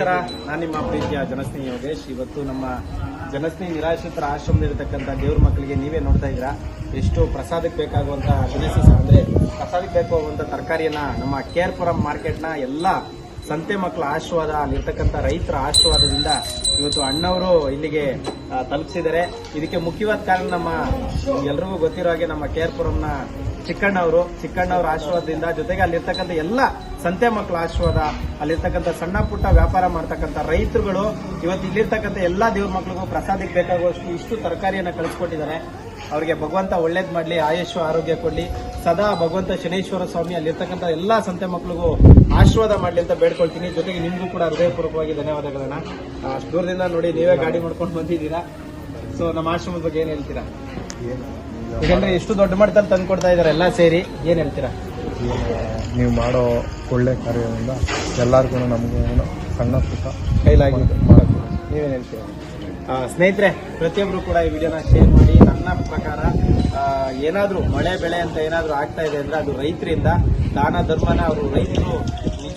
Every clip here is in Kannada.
ನಮಸ್ಕಾರ. ನಾನು ನಿಮ್ಮ ಪ್ರೀತಿಯ ಜನಸ್ನೇಹಿ ಯೋಗೇಶ್. ಇವತ್ತು ನಮ್ಮ ಜನಸ್ನೇಹಿ ನಿರಾಶ್ರಿತರ ಆಶ್ರಮದಲ್ಲಿರ್ತಕ್ಕಂಥ ದೇವ್ರ ಮಕ್ಕಳಿಗೆ ನೀವೇ ನೋಡ್ತಾ ಇದ್ದೀರಾ? ಎಷ್ಟು ಪ್ರಸಾದಕ್ಕೆ ಬೇಕಾಗುವಂಥ ದಿನಸಿ ಅಂದ್ರೆ ಪ್ರಸಾದಕ್ಕೆ ಬೇಕಾಗುವಂಥ ತರಕಾರಿಯನ್ನ ನಮ್ಮ ಕೇರ್ಪುರಂ ಮಾರ್ಕೆಟ್ನ ಎಲ್ಲಾ ಸಂತೆ ಮಕ್ಕಳ ಆಶೀರ್ವಾದ ಅಲ್ಲಿರ್ತಕ್ಕಂಥ ರೈತರ ಆಶೀರ್ವಾದದಿಂದ ಇವತ್ತು ಅಣ್ಣವರು ಇಲ್ಲಿಗೆ ತಲುಪಿಸಿದ್ದಾರೆ. ಇದಕ್ಕೆ ಮುಖ್ಯವಾದ ಕಾರಣ ನಮ್ಮ ಎಲ್ರಿಗೂ ಗೊತ್ತಿರೋ ಹಾಗೆ ನಮ್ಮ ಕೇರ್ಪುರಂನ ಚಿಕ್ಕಣ್ಣವರು. ಚಿಕ್ಕಣ್ಣವರ ಆಶೀರ್ವಾದದಿಂದ ಜೊತೆಗೆ ಅಲ್ಲಿರ್ತಕ್ಕಂಥ ಎಲ್ಲ ಸಂತೆ ಮಕ್ಕಳ ಆಶೀರ್ವಾದ, ಅಲ್ಲಿರ್ತಕ್ಕಂಥ ಸಣ್ಣ ಪುಟ್ಟ ವ್ಯಾಪಾರ ಮಾಡ್ತಕ್ಕಂಥ ರೈತರುಗಳು ಇವತ್ತು ಇಲ್ಲಿರ್ತಕ್ಕಂಥ ಎಲ್ಲ ದೇವ್ರ ಮಕ್ಕಳಿಗೂ ಪ್ರಸಾದಕ್ಕೆ ಬೇಕಾಗುವಷ್ಟು ಇಷ್ಟು ತರಕಾರಿಯನ್ನು ಕಳಿಸ್ಕೊಟ್ಟಿದ್ದಾರೆ. ಅವರಿಗೆ ಭಗವಂತ ಒಳ್ಳೇದು ಮಾಡಲಿ ಆಯುಷ್ ಆರೋಗ್ಯ ಕೊಡ್ಲಿ. ಸದಾ ಭಗವಂತ ಶನೇಶ್ವರ ಸ್ವಾಮಿ ಅಲ್ಲಿರ್ತಕ್ಕಂಥ ಎಲ್ಲಾ ಸಂತೆ ಮಕ್ಕಳಿಗೂ ಆಶೀರ್ವಾದ ಮಾಡಲಿ ಅಂತ ಬೇಡ್ಕೊಳ್ತೀನಿ. ಜೊತೆಗೆ ನಿಮಗೂ ಕೂಡ ಹೃದಯಪೂರ್ವಕವಾಗಿ ಧನ್ಯವಾದಗಳನ್ನ. ಅಷ್ಟು ದೂರದಿಂದ ನೋಡಿ ನೀವೇ ಗಾಡಿ ಮಾಡ್ಕೊಂಡು ಬಂದಿದ್ದೀರಾ. ಸೊ ನಮ್ಮ ಆಶ್ರಮದ ಬಗ್ಗೆ ಏನು ಹೇಳ್ತೀರಾ? ಯಾಕಂದ್ರೆ ಎಷ್ಟು ದೊಡ್ಡ ಮಟ್ಟದಲ್ಲಿ ತಂದು ಕೊಡ್ತಾ ಇದಾರೆ ಎಲ್ಲ ಸೇರಿ ಏನ್ ಹೇಳ್ತೀರಾ? ನೀವು ಮಾಡೋ ಒಳ್ಳೆ ಕಾರ್ಯದಿಂದ ಎಲ್ಲಾರ್ಗು ನಮಗೂ ಸಣ್ಣ ಪುಟ್ಟ ಕೈಲಾಗಿ ಮಾಡೋದು ನೀವೇನ್ ಹೇಳ್ತೀರಾ? ಆ, ಸ್ನೇಹಿತರೆ ಪ್ರತಿಯೊಬ್ರು ಕೂಡ ಈ ವಿಡಿಯೋನ ಶೇರ್ ಮಾಡಿ. ನನ್ನ ಪ್ರಕಾರ ಏನಾದ್ರೂ ಮಳೆ ಬೆಳೆ ಅಂತ ಏನಾದರೂ ಆಗ್ತಾ ಇದೆ ಅಂದ್ರೆ ಅದು ರೈತರಿಂದ ದಾನ ಧರ್ಮನ ಅವರು ರೈತರು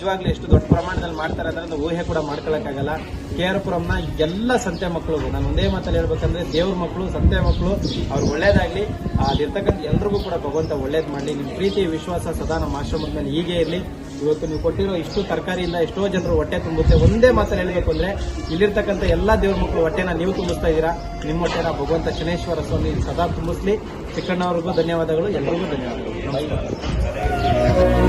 ನಿಜವಾಗ್ಲೂ ಎಷ್ಟು ದೊಡ್ಡ ಪ್ರಮಾಣದಲ್ಲಿ ಮಾಡ್ತಾರೆ ಅಂದ್ರೆ ಅದು ಊಹೆ ಕೂಡ ಮಾಡ್ಕೊಳ್ಳೋಕ್ಕಾಗಲ್ಲ ಕೆ ಆರ್ ಪುರಂನ ಎಲ್ಲ ಸಂತೆ ಮಕ್ಕಳು ನಾನು ಒಂದೇ ಮಾತಲ್ಲಿ ಹೇಳ್ಬೇಕಂದ್ರೆ ದೇವ್ರ ಮಕ್ಕಳು ಸಂತೆ ಮಕ್ಕಳು ಅವ್ರು ಒಳ್ಳೇದಾಗ್ಲಿ ಅಲ್ಲಿರ್ತಕ್ಕಂಥ ಎಲ್ರಿಗೂ ಕೂಡ ಭಗವಂತ ಒಳ್ಳೇದು ಮಾಡಲಿ. ನಿಮ್ಮ ಪ್ರೀತಿ, ವಿಶ್ವಾಸ ಸದಾ ನಮ್ಮ ಆಶ್ರಮದ ಮೇಲೆ ಹೀಗೆ ಇರಲಿ. ಇವತ್ತು ನೀವು ಕೊಟ್ಟಿರೋ ಇಷ್ಟು ತರಕಾರಿಯಿಂದ ಎಷ್ಟೋ ಜನರು ಹೊಟ್ಟೆ ತುಂಬುತ್ತೆ. ಒಂದೇ ಮಾತಲ್ಲಿ ಹೇಳಬೇಕು ಅಂದ್ರೆ, ಇಲ್ಲಿರ್ತಕ್ಕಂಥ ಎಲ್ಲ ದೇವ್ರ ಮಕ್ಕಳು ಹೊಟ್ಟೆನ ನೀವು ತುಂಬಿಸ್ತಾ ಇದ್ದೀರಾ? ನಿಮ್ಮ ಹೊಟ್ಟೆನ ಭಗವಂತ ಶನೇಶ್ವರ ಸ್ವಾಮಿ ಸದಾ ತುಂಬಿಸ್ಲಿ. ಚಿಕ್ಕಣ್ಣವ್ರಿಗೂ ಧನ್ಯವಾದಗಳು, ಎಲ್ರಿಗೂ ಧನ್ಯವಾದಗಳು. ನಮಸ್ಕಾರ.